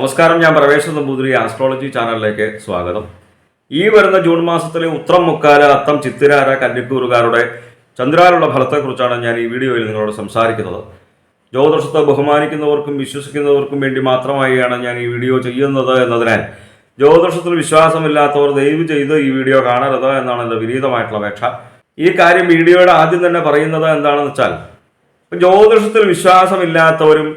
നമസ്കാരം ഞാൻ പ്രവേശ നമ്പൂതിരി ആസ്ട്രോളജി ചാനലിലേക്ക് സ്വാഗതം. ഈ വരുന്ന ജൂൺ മാസത്തിലെ ഉത്രം മുക്കാല അത്തം ചിത്തിരാര കന്നിക്കൂറുകാരുടെ ചന്ദ്രാലുള്ള ഫലത്തെക്കുറിച്ചാണ് ഞാൻ ഈ വീഡിയോയിൽ നിങ്ങളോട് സംസാരിക്കുന്നത്. ജ്യോതിഷത്തെ ബഹുമാനിക്കുന്നവർക്കും വിശ്വസിക്കുന്നവർക്കും വേണ്ടി മാത്രമായാണ് ഞാൻ ഈ വീഡിയോ ചെയ്യുന്നത് എന്നതിനാൽ ജ്യോതിഷത്തിൽ വിശ്വാസമില്ലാത്തവർ ദയവ് ചെയ്ത് ഈ വീഡിയോ കാണരുത് എന്നാണ് എന്റെ വിനീതമായിട്ടുള്ള അപേക്ഷ. ഈ കാര്യം വീഡിയോയുടെ ആദ്യം തന്നെ പറയുന്നത് എന്താണെന്ന് വെച്ചാൽ ജ്യോതിഷത്തിൽ വിശ്വാസമില്ലാത്തവരും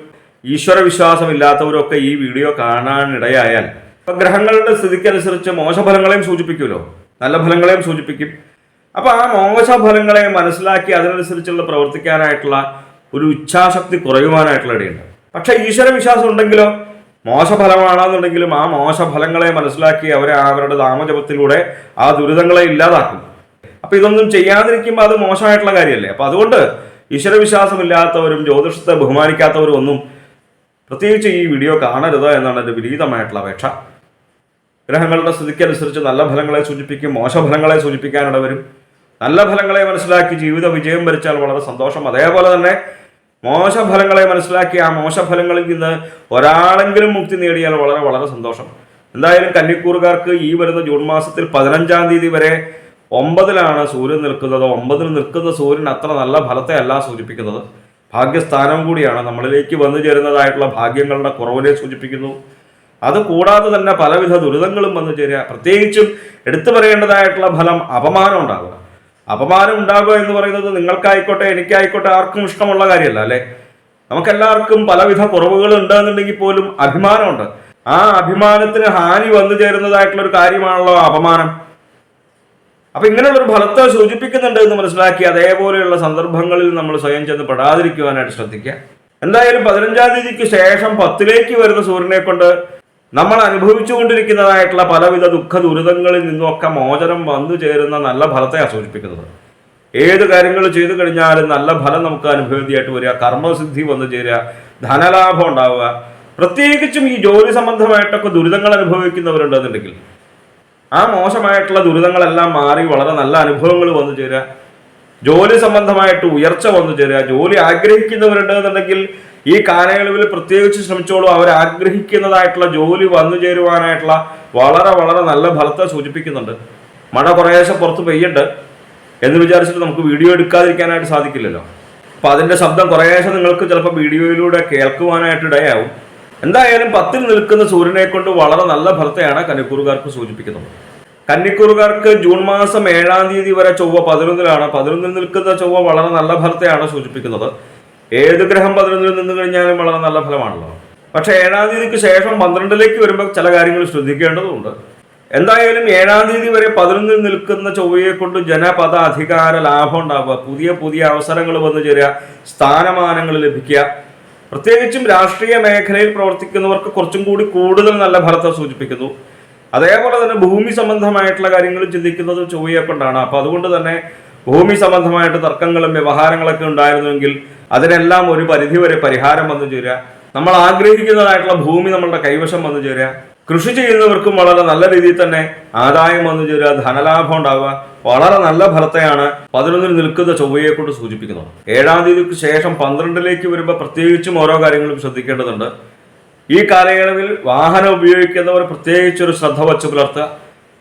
ഈശ്വര വിശ്വാസമില്ലാത്തവരും ഈ വീഡിയോ കാണാനിടയായാൽ ഇപ്പൊ ഗ്രഹങ്ങളുടെ സ്ഥിതിക്കനുസരിച്ച് മോശഫലങ്ങളെയും സൂചിപ്പിക്കുമല്ലോ. നല്ല ഫലങ്ങളെയും സൂചിപ്പിക്കും. അപ്പൊ ആ മോശഫലങ്ങളെ മനസ്സിലാക്കി അതിനനുസരിച്ചുള്ള പ്രവർത്തിക്കാനായിട്ടുള്ള ഒരു ഇച്ഛാശക്തി കുറയുവാനായിട്ടുള്ള ഇടയുണ്ട്. പക്ഷെ ഈശ്വരവിശ്വാസം ഉണ്ടെങ്കിലോ? മോശഫലമാണെന്നുണ്ടെങ്കിലും ആ മോശഫലങ്ങളെ മനസ്സിലാക്കി അവരെ അവരുടെ നാമജപത്തിലൂടെ ആ ദുരിതങ്ങളെ ഇല്ലാതാക്കും. അപ്പൊ ഇതൊന്നും ചെയ്യാതിരിക്കുമ്പോൾ അത് മോശമായിട്ടുള്ള കാര്യമല്ലേ? അപ്പൊ അതുകൊണ്ട് ഈശ്വരവിശ്വാസമില്ലാത്തവരും ജ്യോതിഷത്തെ ബഹുമാനിക്കാത്തവരും ഒന്നും പ്രത്യേകിച്ച് ഈ വീഡിയോ കാണരുത് എന്നാണ് എന്റെ വിനീതമായിട്ടുള്ള അപേക്ഷ. ഗ്രഹങ്ങളുടെ സ്ഥിതിക്കനുസരിച്ച് നല്ല ഫലങ്ങളെ സൂചിപ്പിക്കും മോശഫലങ്ങളെ സൂചിപ്പിക്കാനിട വരും. നല്ല ഫലങ്ങളെ മനസ്സിലാക്കി ജീവിത വിജയം വരിച്ചാൽ വളരെ സന്തോഷം. അതേപോലെ തന്നെ മോശഫലങ്ങളെ മനസ്സിലാക്കി ആ മോശഫലങ്ങളിൽ നിന്ന് ഒരാളെങ്കിലും മുക്തി നേടിയാൽ വളരെ വളരെ സന്തോഷം. എന്തായാലും കന്നിക്കൂറുകാർക്ക് ഈ വരുന്ന ജൂൺ മാസത്തിൽ പതിനഞ്ചാം തീയതി വരെ ഒമ്പതിലാണ് സൂര്യൻ നിൽക്കുന്നത്. ഒമ്പതിൽ നിൽക്കുന്ന സൂര്യൻ അത്ര നല്ല ഫലത്തെ അല്ല സൂചിപ്പിക്കുന്നത്. ഭാഗ്യസ്ഥാനം കൂടിയാണ് നമ്മളിലേക്ക് വന്നു ചേരുന്നതായിട്ടുള്ള ഭാഗ്യങ്ങളുടെ കുറവിനെ സൂചിപ്പിക്കുന്നു. അത് കൂടാതെ തന്നെ പലവിധ ദുരിതങ്ങളും വന്നു ചേരുക. പ്രത്യേകിച്ചും എടുത്തു പറയേണ്ടതായിട്ടുള്ള ഫലം അപമാനം ഉണ്ടാകുക അപമാനം ഉണ്ടാകുക എന്ന് പറയുന്നത് നിങ്ങൾക്കായിക്കോട്ടെ എനിക്കായിക്കോട്ടെ ആർക്കും ഇഷ്ടമുള്ള കാര്യമല്ല അല്ലേ? നമുക്കെല്ലാവർക്കും പലവിധ കുറവുകൾ ഉണ്ടെന്നുണ്ടെങ്കിൽ പോലും അഭിമാനമുണ്ട്. ആ അഭിമാനത്തിന് ഹാനി വന്നു ചേരുന്നതായിട്ടുള്ള ഒരു കാര്യമാണല്ലോ അപമാനം. അപ്പൊ ഇങ്ങനെയുള്ള ഒരു ഫലത്തെ സൂചിപ്പിക്കുന്നുണ്ട് എന്ന് മനസ്സിലാക്കി അതേപോലെയുള്ള സന്ദർഭങ്ങളിൽ നമ്മൾ സ്വയം ചെന്ന് പെടാതിരിക്കുവാനായിട്ട് ശ്രദ്ധിക്കുക. എന്തായാലും പതിനഞ്ചാം തീയതിക്ക് ശേഷം പത്തിലേക്ക് വരുന്ന സൂര്യനെ കൊണ്ട് നമ്മൾ അനുഭവിച്ചുകൊണ്ടിരിക്കുന്നതായിട്ടുള്ള പലവിധ ദുഃഖ ദുരിതങ്ങളിൽ നിന്നൊക്കെ മോചനം വന്നു ചേരുന്ന നല്ല ഫലത്തെയാണ് സൂചിപ്പിക്കുന്നത്. ഏത് കാര്യങ്ങൾ ചെയ്തു കഴിഞ്ഞാലും നല്ല ഫലം നമുക്ക് അനുഭവതിയായിട്ട് വരിക കർമ്മസിദ്ധി വന്നു ചേരുക ധനലാഭം ഉണ്ടാവുക. പ്രത്യേകിച്ചും ഈ ജോലി സംബന്ധമായിട്ടൊക്കെ ദുരിതങ്ങൾ അനുഭവിക്കുന്നവരുണ്ടെന്നുണ്ടെങ്കിൽ ആ മോശമായിട്ടുള്ള ദുരിതങ്ങളെല്ലാം മാറി വളരെ നല്ല അനുഭവങ്ങൾ വന്നു ചേരുക. ജോലി സംബന്ധമായിട്ട് ഉയർച്ച വന്നു ചേരുക. ജോലി ആഗ്രഹിക്കുന്നവരുണ്ട് എന്നുണ്ടെങ്കിൽ ഈ കാലയളവിൽ പ്രത്യേകിച്ച് ശ്രമിച്ചോളൂ. അവർ ആഗ്രഹിക്കുന്നതായിട്ടുള്ള ജോലി വന്നു ചേരുവാനായിട്ടുള്ള വളരെ വളരെ നല്ല ഫലത്തെ സൂചിപ്പിക്കുന്നുണ്ട്. മഴ കുറേശ്ശെ പുറത്ത് പെയ്യുണ്ട് എന്ന് വിചാരിച്ചിട്ട് നമുക്ക് വീഡിയോ എടുക്കാതിരിക്കാനായിട്ട് സാധിക്കില്ലല്ലോ. അപ്പൊ അതിന്റെ ശബ്ദം കുറേശ്ശെ നിങ്ങൾക്ക് ചിലപ്പോൾ വീഡിയോയിലൂടെ കേൾക്കുവാനായിട്ട് ഇടയാവും. എന്തായാലും പത്തിൽ നിൽക്കുന്ന സൂര്യനെ കൊണ്ട് വളരെ നല്ല ഫലത്തെയാണ് കന്നിക്കൂറുകാർക്ക് സൂചിപ്പിക്കുന്നത്. കന്നിക്കൂറുകാർക്ക് ജൂൺ മാസം ഏഴാം തീയതി വരെ ചൊവ്വ പതിനൊന്നിലാണ്. പതിനൊന്നിൽ നിൽക്കുന്ന ചൊവ്വ വളരെ നല്ല ഫലത്തെയാണ് സൂചിപ്പിക്കുന്നത്. ഏത് ഗ്രഹം പതിനൊന്നിൽ നിന്ന് കഴിഞ്ഞാലും വളരെ നല്ല ഫലമാണല്ലോ. പക്ഷേ ഏഴാം തീയതിക്ക് ശേഷം പന്ത്രണ്ടിലേക്ക് വരുമ്പോൾ ചില കാര്യങ്ങൾ ശ്രദ്ധിക്കേണ്ടതുണ്ട്. എന്തായാലും ഏഴാം തീയതി വരെ പതിനൊന്നിൽ നിൽക്കുന്ന ചൊവ്വയെ കൊണ്ട് ജനപദ അധികാര ലാഭം ഉണ്ടാവുക പുതിയ പുതിയ അവസരങ്ങൾ വന്നു ചേരുക സ്ഥാനമാനങ്ങൾ ലഭിക്കുക പ്രത്യേകിച്ചും രാഷ്ട്രീയ മേഖലയിൽ പ്രവർത്തിക്കുന്നവർക്ക് കുറച്ചും കൂടി കൂടുതൽ നല്ല ഫലത്തെ സൂചിപ്പിക്കുന്നു. അതേപോലെ തന്നെ ഭൂമി സംബന്ധമായിട്ടുള്ള കാര്യങ്ങൾ ചിന്തിക്കുന്നത് ചൊവ്വയെ കൊണ്ടാണ്. അപ്പൊ അതുകൊണ്ട് തന്നെ ഭൂമി സംബന്ധമായിട്ട് തർക്കങ്ങളും വ്യവഹാരങ്ങളൊക്കെ ഉണ്ടായിരുന്നുവെങ്കിൽ അതിനെല്ലാം ഒരു പരിധിവരെ പരിഹാരം വന്നു ചേരുക. നമ്മൾ ആഗ്രഹിക്കുന്നതായിട്ടുള്ള ഭൂമി നമ്മളുടെ കൈവശം വന്നു ചേരുക. കൃഷി ചെയ്യുന്നവർക്കും വളരെ നല്ല രീതിയിൽ തന്നെ ആദായം വന്നു ചേരുക ധനലാഭം ഉണ്ടാവുക വളരെ നല്ല ഫലത്തെയാണ് പതിനൊന്നിൽ നിൽക്കുന്ന ചൊവ്വയെ കൊണ്ട് സൂചിപ്പിക്കുന്നത്. ഏഴാം തീയതിക്ക് ശേഷം പന്ത്രണ്ടിലേക്ക് വരുമ്പോൾ പ്രത്യേകിച്ചും ഓരോ കാര്യങ്ങളും ശ്രദ്ധിക്കേണ്ടതുണ്ട്. ഈ കാലയളവിൽ വാഹനം ഉപയോഗിക്കുന്നവർ പ്രത്യേകിച്ചൊരു ശ്രദ്ധ വച്ച് പുലർത്തുക.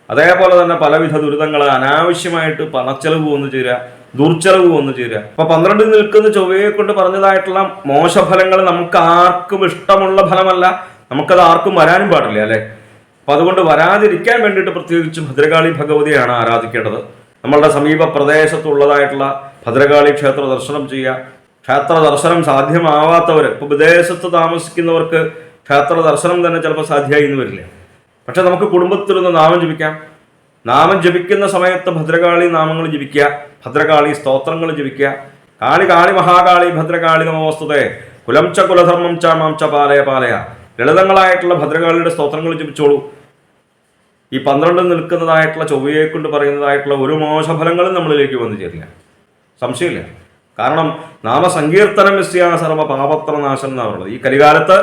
അതേപോലെ തന്നെ പലവിധ ദുരിതങ്ങൾ അനാവശ്യമായിട്ട് പണച്ചെലവ് വന്നു ചേരുക ദുർച്ചെലവ് വന്നു ചേരുക. അപ്പൊ പന്ത്രണ്ടിൽ നിൽക്കുന്ന ചൊവ്വയെ കൊണ്ട് പറഞ്ഞതായിട്ടുള്ള മോശഫലങ്ങൾ നമുക്ക് ആർക്കും ഇഷ്ടമുള്ള ഫലമല്ല. നമുക്കത് ആർക്കും വരാനും പാടില്ല അല്ലെ? അപ്പൊ അതുകൊണ്ട് വരാതിരിക്കാൻ വേണ്ടിയിട്ട് പ്രത്യേകിച്ച് ഭദ്രകാളി ഭഗവതിയാണ് ആരാധിക്കേണ്ടത്. നമ്മളുടെ സമീപ പ്രദേശത്തുള്ളതായിട്ടുള്ള ഭദ്രകാളി ക്ഷേത്ര ദർശനം ചെയ്യുക. ക്ഷേത്ര ദർശനം സാധ്യമാവാത്തവർ ഇപ്പൊ വിദേശത്ത് താമസിക്കുന്നവർക്ക് ക്ഷേത്ര ദർശനം തന്നെ ചിലപ്പോൾ സാധ്യമായി എന്ന് വരില്ല. പക്ഷെ നമുക്ക് കുടുംബത്തിലൊന്ന് നാമം ജപിക്കാം. നാമം ജപിക്കുന്ന സമയത്ത് ഭദ്രകാളി നാമങ്ങൾ ജപിക്കുക ഭദ്രകാളി സ്തോത്രങ്ങൾ ജപിക്കുക. കാളി കാളി മഹാകാളി ഭദ്രകാളി നമോസ്തുതേ. കുലം ച കുലധർമ്മം ച മാം ച പാലയ പാലയ. ലളിതങ്ങളായിട്ടുള്ള ഭദ്രകാളിയുടെ സ്തോത്രങ്ങൾ ജപിച്ചോളൂ. ഈ പന്ത്രണ്ട് നിൽക്കുന്നതായിട്ടുള്ള ചൊവ്വയെ കൊണ്ട് പറയുന്നതായിട്ടുള്ള ഒരു മോശഫലങ്ങളും നമ്മളിലേക്ക് വന്നു ചേരില്ല. സംശയമില്ല. കാരണം നാമസങ്കീർത്തനം മിസ്സിയാണ് സർവ പാപത്ര നാശം എന്നാണ് പറയുന്നത് ഈ കലികാലത്ത്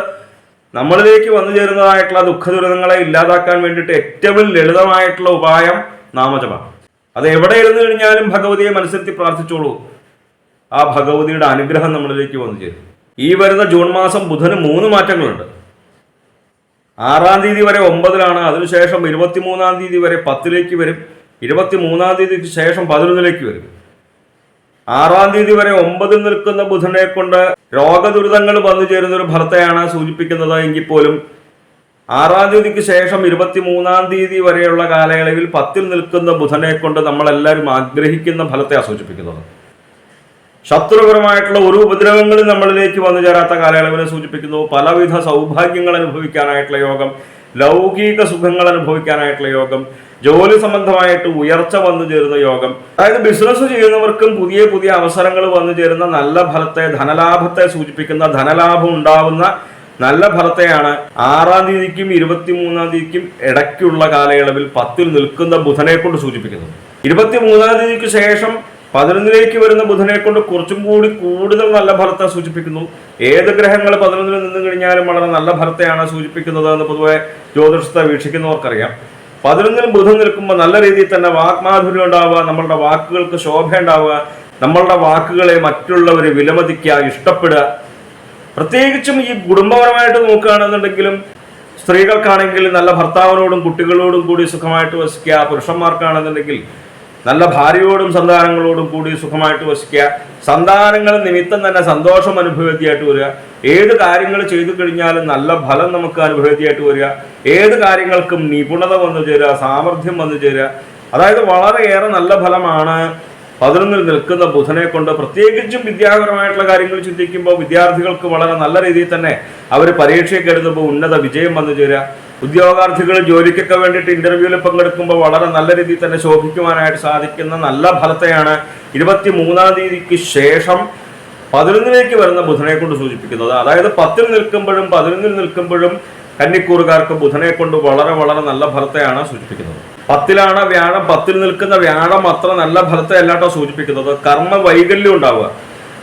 നമ്മളിലേക്ക് വന്നു ചേരുന്നതായിട്ടുള്ള ദുഃഖ ദുരിതങ്ങളെ ഇല്ലാതാക്കാൻ വേണ്ടിയിട്ട് ഏറ്റവും ലളിതമായിട്ടുള്ള ഉപായം നാമജപം. അത് എവിടെ ഇരുന്നു കഴിഞ്ഞാലും ഭഗവതിയെ മനസ്സിരുത്തി പ്രാർത്ഥിച്ചോളൂ. ആ ഭഗവതിയുടെ അനുഗ്രഹം നമ്മളിലേക്ക് വന്നു ചേരും. ഈ വരുന്ന ജൂൺ മാസം ബുധന് മൂന്ന് മാറ്റങ്ങളുണ്ട്. ആറാം തീയതി വരെ ഒമ്പതിലാണ് അതിനുശേഷം ഇരുപത്തിമൂന്നാം തീയതി വരെ പത്തിലേക്ക് വരും ഇരുപത്തിമൂന്നാം തീയതിക്ക് ശേഷം പതിനൊന്നിലേക്ക് വരും. ആറാം തീയതി വരെ ഒമ്പതിൽ നിൽക്കുന്ന ബുധനെ കൊണ്ട് രോഗദുരിതങ്ങൾ വന്നു ചേരുന്ന ഒരു ഭർത്തയാണ് സൂചിപ്പിക്കുന്നത്. എങ്കിൽ പോലും ആറാം തീയതിക്ക് ശേഷം ഇരുപത്തിമൂന്നാം തീയതി വരെയുള്ള കാലയളവിൽ പത്തിൽ നിൽക്കുന്ന ബുധനെ കൊണ്ട് നമ്മളെല്ലാവരും ആഗ്രഹിക്കുന്ന ഫലത്തെയാണ് സൂചിപ്പിക്കുന്നത്. ശത്രുപരമായിട്ടുള്ള ഒരു ഉപദ്രവങ്ങളും നമ്മളിലേക്ക് വന്നു ചേരാത്ത കാലയളവിനെ സൂചിപ്പിക്കുന്നു. പലവിധ സൗഭാഗ്യങ്ങൾ അനുഭവിക്കാനായിട്ടുള്ള യോഗം ലൗകിക സുഖങ്ങൾ അനുഭവിക്കാനായിട്ടുള്ള യോഗം ജോലി സംബന്ധമായിട്ട് ഉയർച്ച വന്നു ചേരുന്ന യോഗം. അതായത് ബിസിനസ് ചെയ്യുന്നവർക്കും പുതിയ പുതിയ അവസരങ്ങൾ വന്നു ചേരുന്ന നല്ല ഫലത്തെ ധനലാഭത്തെ സൂചിപ്പിക്കുന്ന ധനലാഭം ഉണ്ടാവുന്ന നല്ല ഫലത്തെയാണ് ആറാം തീയതിക്കും ഇരുപത്തിമൂന്നാം തീയതിക്കും ഇടയ്ക്കുള്ള കാലയളവിൽ പത്തിൽ നിൽക്കുന്ന ബുധനെ കൊണ്ട് സൂചിപ്പിക്കുന്നത്. ഇരുപത്തിമൂന്നാം തീയതിക്ക് ശേഷം പതിനൊന്നിലേക്ക് വരുന്ന ബുധനെ കൊണ്ട് കുറച്ചും കൂടി കൂടുതൽ നല്ല ഫലത്തെ സൂചിപ്പിക്കുന്നു. ഏത് ഗ്രഹങ്ങൾ പതിനൊന്നിൽ നിന്ന് കഴിഞ്ഞാലും വളരെ നല്ല ഫലത്തെയാണ് സൂചിപ്പിക്കുന്നത് എന്ന് പൊതുവെ ജ്യോതിഷത്തെ വീക്ഷിക്കുന്നവർക്കറിയാം. പതിനൊന്നിൽ ബുധൻ നിൽക്കുമ്പോൾ നല്ല രീതിയിൽ തന്നെ വാക്മാധുര്യം ഉണ്ടാവുക നമ്മളുടെ വാക്കുകൾക്ക് ശോഭ ഉണ്ടാവുക നമ്മളുടെ വാക്കുകളെ മറ്റുള്ളവർ വിലമതിക്കുക ഇഷ്ടപ്പെടുക. പ്രത്യേകിച്ചും ഈ കുടുംബപരമായിട്ട് നോക്കുകയാണെന്നുണ്ടെങ്കിലും സ്ത്രീകൾക്കാണെങ്കിൽ നല്ല ഭർത്താവിനോടും കുട്ടികളോടും കൂടി സുഖമായിട്ട് വസിക്കുക പുരുഷന്മാർക്കാണെന്നുണ്ടെങ്കിൽ നല്ല ഭാര്യയോടും സന്താനങ്ങളോടും കൂടി സുഖമായിട്ട് വസിക്കുക. സന്താനങ്ങൾ നിമിത്തം തന്നെ സന്തോഷം അനുഭവത്തിയായിട്ട് വരിക. ഏത് കാര്യങ്ങൾ ചെയ്തു കഴിഞ്ഞാലും നല്ല ഫലം നമുക്ക് അനുഭവത്തിയായിട്ട് വരിക. ഏത് കാര്യങ്ങൾക്കും നിപുണത വന്നു ചേരുക സാമർഥ്യം വന്നു ചേരുക. അതായത് വളരെയേറെ നല്ല ഫലമാണ് പതിനൊന്നിൽ നിൽക്കുന്ന ബുധനെ കൊണ്ട്. പ്രത്യേകിച്ചും വിദ്യാപരമായിട്ടുള്ള കാര്യങ്ങൾ ചിന്തിക്കുമ്പോൾ വിദ്യാർത്ഥികൾക്ക് വളരെ നല്ല രീതിയിൽ തന്നെ അവർ പരീക്ഷയൊക്കെ എഴുതുമ്പോൾ ഉന്നത വിജയം വന്നു ചേരുക. ഉദ്യോഗാർത്ഥികൾ ജോലിക്കൊക്കെ വേണ്ടിയിട്ട് ഇന്റർവ്യൂവിൽ പങ്കെടുക്കുമ്പോൾ വളരെ നല്ല രീതിയിൽ തന്നെ ശോഭിക്കുവാനായിട്ട് സാധിക്കുന്ന നല്ല ഫലത്തെയാണ് ഇരുപത്തി മൂന്നാം തീയതിക്ക് ശേഷം പതിനൊന്നിലേക്ക് വരുന്ന ബുധനെ കൊണ്ട് സൂചിപ്പിക്കുന്നത്. അതായത് പത്തിൽ നിൽക്കുമ്പോഴും പതിനൊന്നിൽ നിൽക്കുമ്പോഴും കന്നിക്കൂറുകാർക്ക് ബുധനെ കൊണ്ട് വളരെ വളരെ നല്ല ഫലത്തെയാണ് സൂചിപ്പിക്കുന്നത്. പത്തിലാണ് വ്യാഴം പത്തിൽ നിൽക്കുന്ന വ്യാഴം അത്ര നല്ല ഫലത്തെ അല്ലാട്ടോ സൂചിപ്പിക്കുന്നത്. കർമ്മ വൈകല്യം ഉണ്ടാവുക.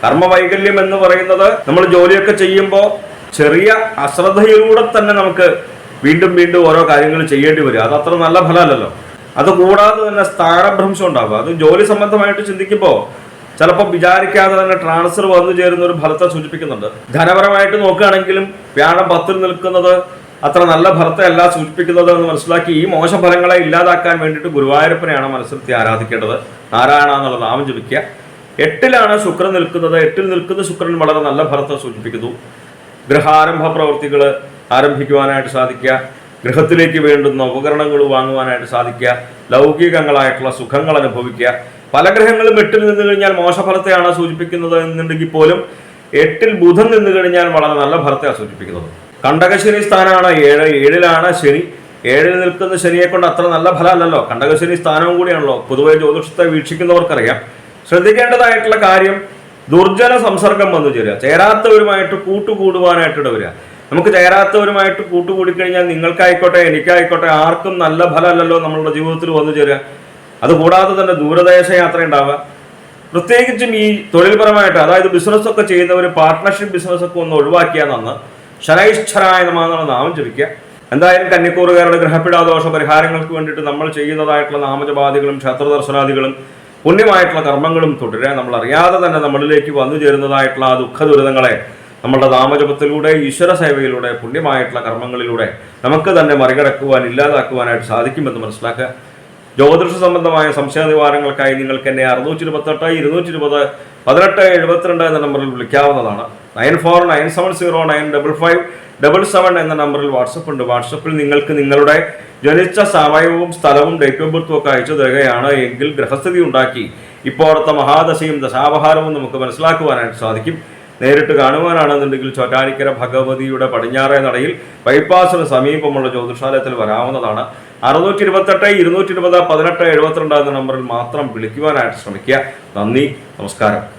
കർമ്മ വൈകല്യം എന്ന് പറയുന്നത് നമ്മൾ ജോലിയൊക്കെ ചെയ്യുമ്പോൾ ചെറിയ അശ്രദ്ധയിലൂടെ തന്നെ നമുക്ക് വീണ്ടും വീണ്ടും ഓരോ കാര്യങ്ങൾ ചെയ്യേണ്ടി വരും. അത് അത്ര നല്ല ഫലമല്ലല്ലോ. അത് കൂടാതെ തന്നെ സ്ഥാനഭ്രംശം ഉണ്ടാകും അത് ജോലി സംബന്ധമായിട്ട് ചിന്തിക്കുമ്പോൾ ചിലപ്പോൾ വിചാരിക്കാതെ തന്നെ ട്രാൻസ്ഫർ വന്നു ചേരുന്ന ഒരു ഫലത്തെ സൂചിപ്പിക്കുന്നുണ്ട്. ധനപരമായിട്ട് നോക്കുകയാണെങ്കിലും വ്യാഴം പത്തിൽ നിൽക്കുന്നത് അത്ര നല്ല ഫലത്തെ അല്ല സൂചിപ്പിക്കുന്നത് എന്ന് മനസ്സിലാക്കി ഈ മോശം ഫലങ്ങളെ ഇല്ലാതാക്കാൻ വേണ്ടിയിട്ട് ഗുരുവായൂരപ്പനെയാണ് മനസ്സിലത്തി ആരാധിക്കേണ്ടത്. നാരായണ എന്നുള്ള നാമം ജപിക്കുക. എട്ടിലാണ് ശുക്രൻ നിൽക്കുന്നത്. എട്ടിൽ നിൽക്കുന്ന ശുക്രൻ വളരെ നല്ല ഫലത്തെ സൂചിപ്പിക്കുന്നു. ഗൃഹാരംഭ പ്രവൃത്തികൾ ആരംഭിക്കുവാനായിട്ട് സാധിക്കുക. ഗൃഹത്തിലേക്ക് വേണ്ടുന്ന ഉപകരണങ്ങൾ വാങ്ങുവാനായിട്ട് സാധിക്കുക. ലൗകികങ്ങളായിട്ടുള്ള സുഖങ്ങൾ അനുഭവിക്കുക. പല ഗ്രഹങ്ങളും എട്ടിൽ നിന്ന് കഴിഞ്ഞാൽ മോശഫലത്തെയാണ് സൂചിപ്പിക്കുന്നത് എന്നുണ്ടെങ്കിൽ പോലും എട്ടിൽ ബുധൻ നിന്ന് കഴിഞ്ഞാൽ വളരെ നല്ല ഫലത്തെയാണ് സൂചിപ്പിക്കുന്നത്. കണ്ടകശനി സ്ഥാനമാണ്. ഏഴ് ഏഴിലാണ് ശനി. ഏഴിൽ നിൽക്കുന്ന ശനിയെ കൊണ്ട് അത്ര നല്ല ഫലമല്ലല്ലോ. കണ്ടകശനി സ്ഥാനവും കൂടിയാണല്ലോ. പൊതുവെ ജ്യോതിഷത്തെ വീക്ഷിക്കുന്നവർക്കറിയാം. ശ്രദ്ധിക്കേണ്ടതായിട്ടുള്ള കാര്യം ദുർജന സംസർഗം വന്നു ചേരുക. ചേരാത്തവരുമായിട്ട് കൂട്ടുകൂടുവാനായിട്ട് ഇടവരിക നമുക്ക് ചേരാത്തവരുമായിട്ട് കൂട്ടുകൂടിക്കഴിഞ്ഞാൽ നിങ്ങൾക്കായിക്കോട്ടെ എനിക്കായിക്കോട്ടെ ആർക്കും നല്ല ഫലമല്ലല്ലോ നമ്മളുടെ ജീവിതത്തിൽ വന്നു ചേരുക. അതുകൂടാതെ തന്നെ ദൂരദേശ യാത്ര ഉണ്ടാവുക. പ്രത്യേകിച്ചും ഈ തൊഴിൽപരമായിട്ട് അതായത് ബിസിനസ്സൊക്കെ ചെയ്യുന്നവർ പാർട്ട്ണർഷിപ്പ് ബിസിനസ്സൊക്കെ ഒന്ന് ഒഴിവാക്കിയാൽ നന്ന് ശനൈശ്വരായ നമാന്നുള്ള നാമം ജപിക്കുക. എന്തായാലും കന്നിക്കൂറുകാരുടെ ഗ്രഹപ്പിടാദോഷ പരിഹാരങ്ങൾക്ക് വേണ്ടിയിട്ട് നമ്മൾ ചെയ്യുന്നതായിട്ടുള്ള നാമജപാദികളും ക്ഷേത്രദർശനാദികളും പുണ്യമായിട്ടുള്ള കർമ്മങ്ങളും തുടരുക. നമ്മൾ അറിയാതെ തന്നെ നമ്മളിലേക്ക് വന്നു ചേരുന്നതായിട്ടുള്ള ആ ദുഃഖ ദുരിതങ്ങളെ നമ്മളുടെ നാമജപത്തിലൂടെ ഈശ്വര സേവയിലൂടെ പുണ്യമായിട്ടുള്ള കർമ്മങ്ങളിലൂടെ നമുക്ക് തന്നെ മറികടക്കുവാൻ ഇല്ലാതാക്കുവാനായിട്ട് സാധിക്കുമെന്ന് മനസ്സിലാക്കുക. ജ്യോതിഷ സംബന്ധമായ സംശയ നിവാരണങ്ങൾക്കായി നിങ്ങൾക്ക് എന്നെ അറുന്നൂറ്റി ഇരുപത്തെട്ട് ഇരുന്നൂറ്റി ഇരുപത് പതിനെട്ട് എഴുപത്തിരണ്ട് എന്ന നമ്പറിൽ വിളിക്കാവുന്നതാണ്. Nine four nine seven zero nine double five double seven എന്ന നമ്പറിൽ വാട്സപ്പ് ഉണ്ട്. വാട്സപ്പിൽ നിങ്ങൾക്ക് നിങ്ങളുടെ ജനിച്ച സമയവും സ്ഥലവും ഡേറ്റ് ഓഫ് ബർത്തും ഒക്കെ അയച്ചു തരികയാണ്. എങ്കിൽ ഗ്രഹസ്ഥിതി ഉണ്ടാക്കി ഇപ്പോഴത്തെ മഹാദശയും ദശാപഹാരവും നമുക്ക് മനസ്സിലാക്കുവാനായിട്ട് സാധിക്കും. നേരിട്ട് കാണുവാനാണെന്നുണ്ടെങ്കിൽ ചോറ്റാനിക്കര ഭഗവതിയുടെ പടിഞ്ഞാറേ നടയിൽ ബൈപ്പാസിന് സമീപമുള്ള ജ്യോതിഷാലയത്തിൽ വരാവുന്നതാണ്. അറുന്നൂറ്റി ഇരുപത്തെട്ട് ഇരുന്നൂറ്റി ഇരുപത് പതിനെട്ട് എഴുപത്തിരണ്ട് എന്ന നമ്പറിൽ മാത്രം വിളിക്കുവാനായിട്ട് ശ്രമിക്കുക. നന്ദി നമസ്കാരം.